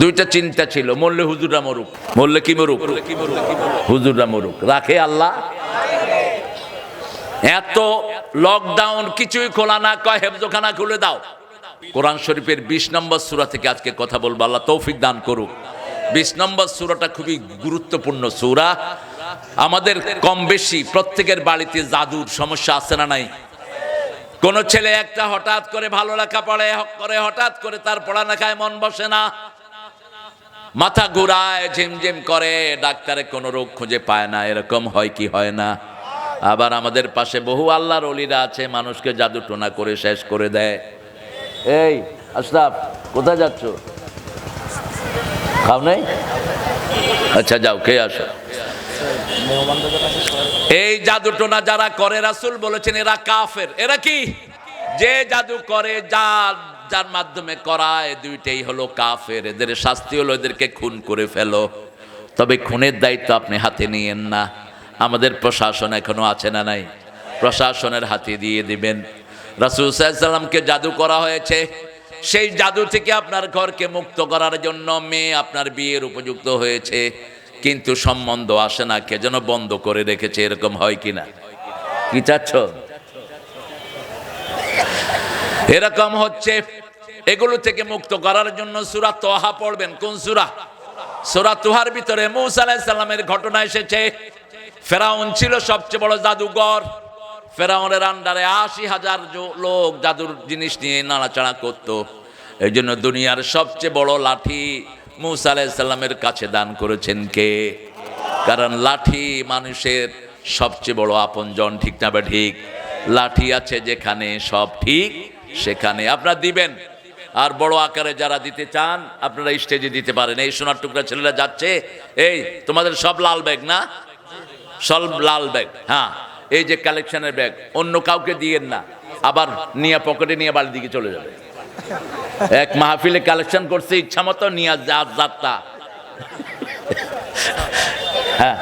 দুইটা চিন্তা ছিল মরলে হুজুরা মরুক মরলে কি মরুক? হুজুরা মরুক রাখে আল্লাহ। এত লকডাউন কিছুই খোলা না কয় হেফজোখানা খুলে দাও। কোরআন শরীফের বিশ নম্বর সূরা থেকে আজকে কথা বলব আল্লাহ তৌফিক দান করুক। বিশ নম্বর সূরাটা খুবই গুরুত্বপূর্ণ সুরা। আমাদের কম বেশি প্রত্যেকের বাড়িতে জাদুর সমস্যা আছে না নাই? কোন ছেলে একটা হঠাৎ করে ভালো লেখা পড়ে করে হঠাৎ করে তার পড়ালেখায় মন বসে না। মাথা ঘুরায়, ঝিমঝিম করে, ডাক্তারে কোনো রোগ খুঁজে পায় না, এরকম হয় কি হয় না। আবার আমাদের পাশে বহু আল্লাহর অলিরা আছে, মানুষকে জাদু টোনা করে শেষ করে দেয়। এই, আশরাফ, কোথায় যাচ্ছ? খাও নাই? আচ্ছা যাও কে আসো। এই জাদু টোনা যারা করে, রাসুল বলেছেন, এরা কাফের। এরা কি? যে জাদু করে, যার যার মাধ্যমে করায়, দুইটাই হলো কাফের। এদের শাস্তি হলো এদেরকে খুন করে ফেলো। তবে খুনের দায়িত্ব আপনি হাতে নিয়েন না। আমাদের প্রশাসন এখনও আছে না নাই? প্রশাসনের হাতে দিয়ে দিবেন। রাসুল সাল্লামকে জাদু করা হয়েছে। সেই জাদু থেকে আপনার ঘরকে মুক্ত করার জন্য মেয়ে আপনার বিয়ের উপযুক্ত হয়েছে। কিন্তু সম্বন্ধ আসে না, কে যেন বন্ধ করে রেখেছে, এরকম হয় কিনা? কি চাচ্ছ? এরকম হচ্ছে। এগুলো থেকে মুক্ত করার জন্য সুরা তোহা পড়বেন। কোন সুরা? সুরা তোহার ভিতরে মৌসা আলাহিসাল্লামের ঘটনা এসেছে। ফেরাউন ছিল সবচেয়ে বড় জাদুঘর। ফেরাউনের আন্ডারে আশি হাজার লোক জাদুর জিনিস নিয়ে নাড়াচাড়া করত। এই জন্য দুনিয়ার সবচেয়ে বড় লাঠি মুসা আলাহিসাল্লামের কাছে দান করেছেন কে? কারণ লাঠি মানুষের সবচেয়ে বড় আপনজন, ঠিক না বা ঠিক? লাঠি আছে যেখানে সব ঠিক। সেখানে আপনারা দিবেন। আর বড় আকারে যারা দিতে চান, আপনারা স্টেজে দিতে পারেন। এই সোনার টুকরা ছেলেরা যাচ্ছে, এই তোমাদের সব লাল ব্যাগ না? সব লাল ব্যাগ হ্যাঁ। এই যে কালেকশনের ব্যাগ, অন্য কাউকে দিয়েন না। আবার নিয়ে পকেটে নিয়ে বাড়ির দিকে চলে যাবে। এক মাহফিলে কালেকশন করছে, ইচ্ছা মতো নিয়ে যা যাত্রা। হ্যাঁ।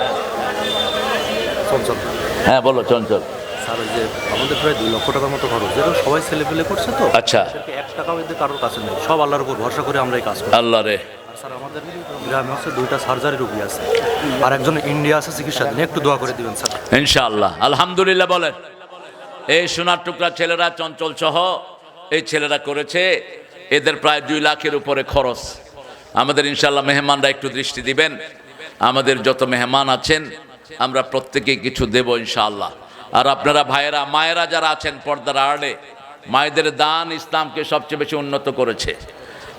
হ্যাঁ বলো, চঞ্চল। স্যার ওই যে আমাদের প্রায় দুই লক্ষ টাকার মতো খরচ যেটা সবাই ছেলে পেলে করছে তো। আচ্ছা। এক টাকাও এদের কারোর কাছে নেই সব আল্লাহর উপর ভরসা করে আমরা এই কাজ করি। আল্লাহ রে। স্যার আমাদের গ্রামে হচ্ছে দুইটা সার্জারি রোগী আছে। আর একজন ইন্ডিয়া আছে একটু দোয়া করে দিবেন স্যার। ইনশাআল্লাহ। আলহামদুলিল্লাহ বলেন। এই সোনার টুকরা ছেলেরা চঞ্চল সহ এই ছেলেরা করেছে এদের প্রায় দুই লাখের উপরে খরচ। আমাদের ইনশাআল্লাহ মেহমানরা একটু দৃষ্টি দিবেন। আমাদের যত মেহমান আছেন আমরা প্রত্যেকে কিছু দেব ইনশাআল্লাহ। আর আপনারা ভাইয়েরা, মায়েরা যারা আছেন পর্দার আড়ে, মায়েদের দান ইসলামকে সবচেয়ে বেশি উন্নত করেছে।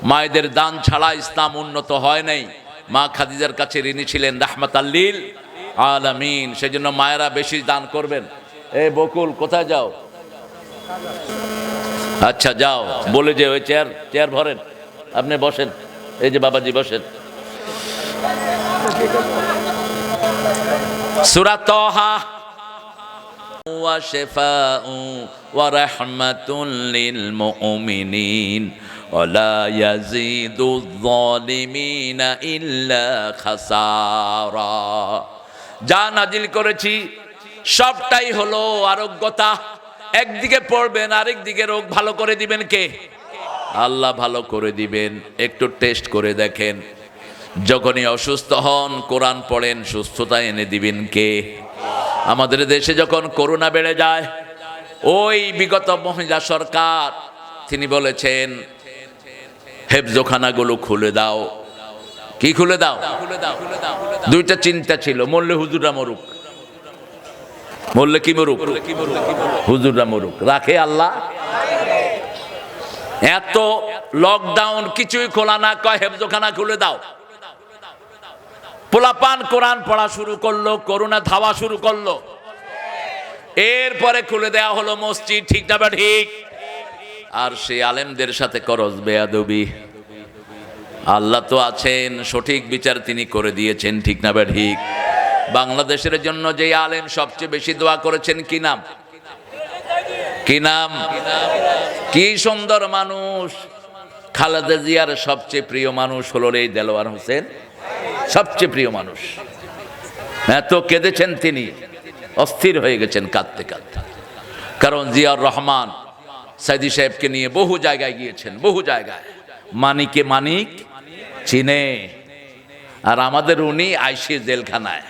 মায়েদের দান ছাড়া ইসলাম উন্নত হয় নাই। মা খাদিজার কাছে ঋণী ছিলেন রাহমাত আল্লিল আলামিন। সেজন্য মায়েরা বেশি দান করবেন। এ বকুল, কোথায় যাও? আচ্ছা যাও। বলে যে ওই চেয়ার চেয়ার ভরেন। আপনি বসেন। এই যে বাবাজি বসেন। সুরা তহা وشفاء ورحمة للمؤمنين ولا يزيد الظالمين إلا خسارا যা নাজিল করেছি সবটাই হলো আরোগ্যতা একদিকে পড়বেন আরেক দিকে রোগ ভালো করে দিবেন কে আল্লাহ ভালো করে দিবেন একটু টেস্ট করে দেখেন যখনই অসুস্থ হন কোরআন পড়েন সুস্থতা এনে দিবেন কে আমাদের দেশে যখন করোনা বেড়ে যায়, ওই বিগত মহিলা সরকার, তিনি বলেছেন, হেফজোখানাগুলো খুলে দাও। কি খুলে দাও? দুইটা চিন্তা ছিল, মরলে হুজুরা মরুক। মরলে কি মরুক? হুজুরা মরুক। রাখে আল্লাহ। এত লকডাউন কিছুই খোলা না, কয় হেফজোখানা খুলে দাও। পোলাপান কোরআন পড়া শুরু করল করোনা ধাওয়া শুরু করল। এরপরে খুলে দেয়া হলো মসজিদ, ঠিক না ঠিক? আর সেই আলেমদের সাথে করজ বেয়াদবি। আল্লাহ তো আছেন, সঠিক বিচার তিনি করে দিয়েছেন, ঠিক না ঠিক? বাংলাদেশের জন্য যে আলেম সবচেয়ে বেশি দোয়া করেছেন, কি নাম? কি নাম? কি সুন্দর মানুষ। খালেদা জিয়ার সবচেয়ে প্রিয় মানুষ হলো এই দেলোয়ার হোসেন। সবচেয়ে প্রিয় মানুষ। এত কেঁদেছেন তিনি। অস্থির হয়ে গেছেন কাঁদতে কাঁদতে। কারণ জিয়াউর রহমান সাইদি সাহেবকে নিয়ে বহু জায়গায় গিয়েছেন, বহু জায়গায়। মানিকে মানিক চিনে। আর আমাদের উনি আইসি জেলখানায়।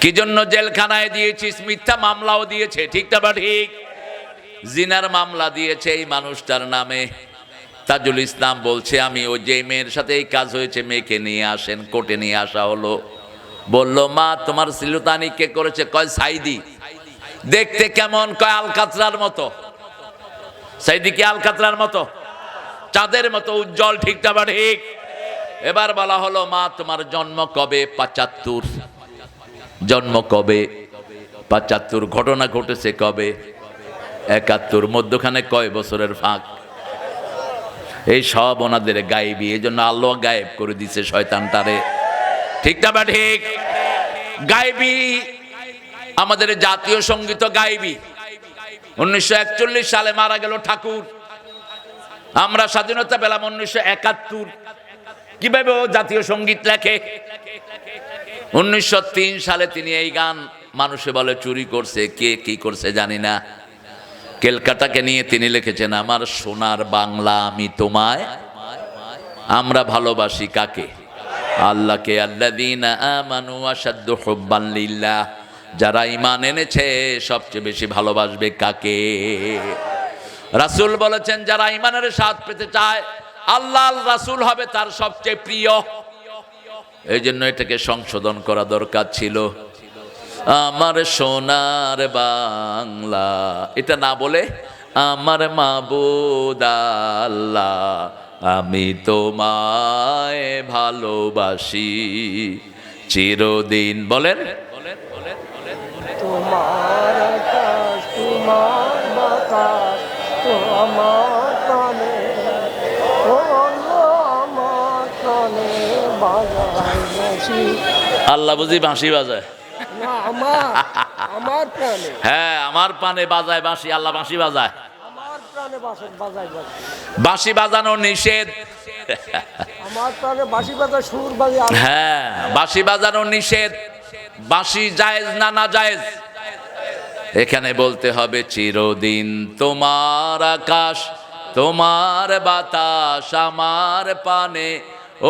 কি জন্য জেলখানায় দিয়েছিস? মিথ্যা মামলাও দিয়েছে ঠিকটা বা ঠিক? জিনার মামলা দিয়েছে এই মানুষটার নামে। তাজুল ইসলাম বলছে, আমি ওই যে মেয়ের সাথে এই কাজ হয়েছে, মেয়েকে নিয়ে আসেন, কোর্টে নিয়ে আসা হলো। বলল, মা, তোমার সিলুতানি কে করেছে? কয়, সাইদি। দেখতে কেমন? কয়, আলকাতরার মতো। সাইদি কি আলকাতরার মতো? চাঁদের মতো উজ্জ্বল ঠিকটা বা ঠিক? এবার বলা হলো, মা, তোমার জন্ম কবে? পঁচাত্তর। জন্ম কবে? পঁচাত্তর। ঘটনা ঘটেছে কবে? একাত্তর। মধ্যখানে কয় বছরের ফাঁক? এই সব ওনাদের গায়েবি, এই জন্য আল্লাহ গায়েব করে দিছে শয়তানটারে। ঠিক না বা ঠিক? গায়েবি, আমাদের জাতীয় সংগীত গায়েবি। উনিশশো একচল্লিশ সালে মারা গেল ঠাকুর। আমরা স্বাধীনতা পেলাম উনিশশো একাত্তর। কীভাবে ও জাতীয় সংগীত লেখে? উনিশশো তিন সালে তিনি এই গান মানুষে বলে, চুরি করছে, কে কি করছে জানি না। কেলকাটাকে নিয়ে তিনি লিখেছেন, আমার সোনার বাংলা আমি তোমায়, আমরা ভালোবাসি কাকে? আল্লাহকে হুব্বান যারা ঈমান এনেছে, সবচেয়ে বেশি ভালোবাসবে কাকে? রাসূল বলেছেন, যারা ঈমানের স্বাদ পেতে চায় আল্লাহ রাসূল হবে তার সবচেয়ে প্রিয়। এই জন্য এটাকে সংশোধন করা দরকার ছিল। আমার সোনার বাংলা এটা না বলে আমার মাবুদ আল্লাহ আমি তোমায় ভালোবাসি। চিরদিন বলেন। তোমার আকাশ তোমার বাতাস তো আমার প্রাণে আমার প্রাণে বাজায় আল্লাহ বুঝি বাঁশি বাজায়। হ্যাঁ আমার পানে বাজায় বাঁশি আল্লাহ বাঁশি বাজায়। বাঁশি বাজানো নিষেধ। হ্যাঁ বাঁশি বাজানো নিষেধ। বাঁশি জায়েজ না না জায়েজ? এখানে বলতে হবে চিরদিন তোমার আকাশ তোমার বাতাস আমার পানে।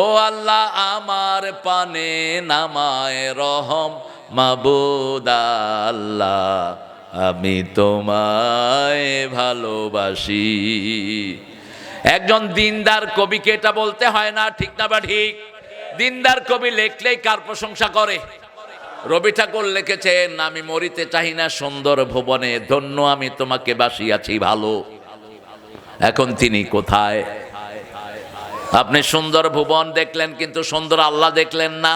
ও আল্লাহ আমার পানে নামায় রহম। মাবুদ আল্লাহ, আমি তোমায় ভালোবাসি। একজন দিনদার কবিকে এটা বলতে হয় না, ঠিক না বা ঠিক? দিনদার কবি লেখলেই কার প্রশংসা করে? রবি ঠাকুর লিখেছেন, আমি মরিতে চাহি না সুন্দর ভুবনে, ধন্য আমি তোমাকে বাসিয়াছি ভালো। এখন তিনি কোথায়? আপনি সুন্দর ভুবন দেখলেন, কিন্তু সুন্দর আল্লাহ দেখলেন না।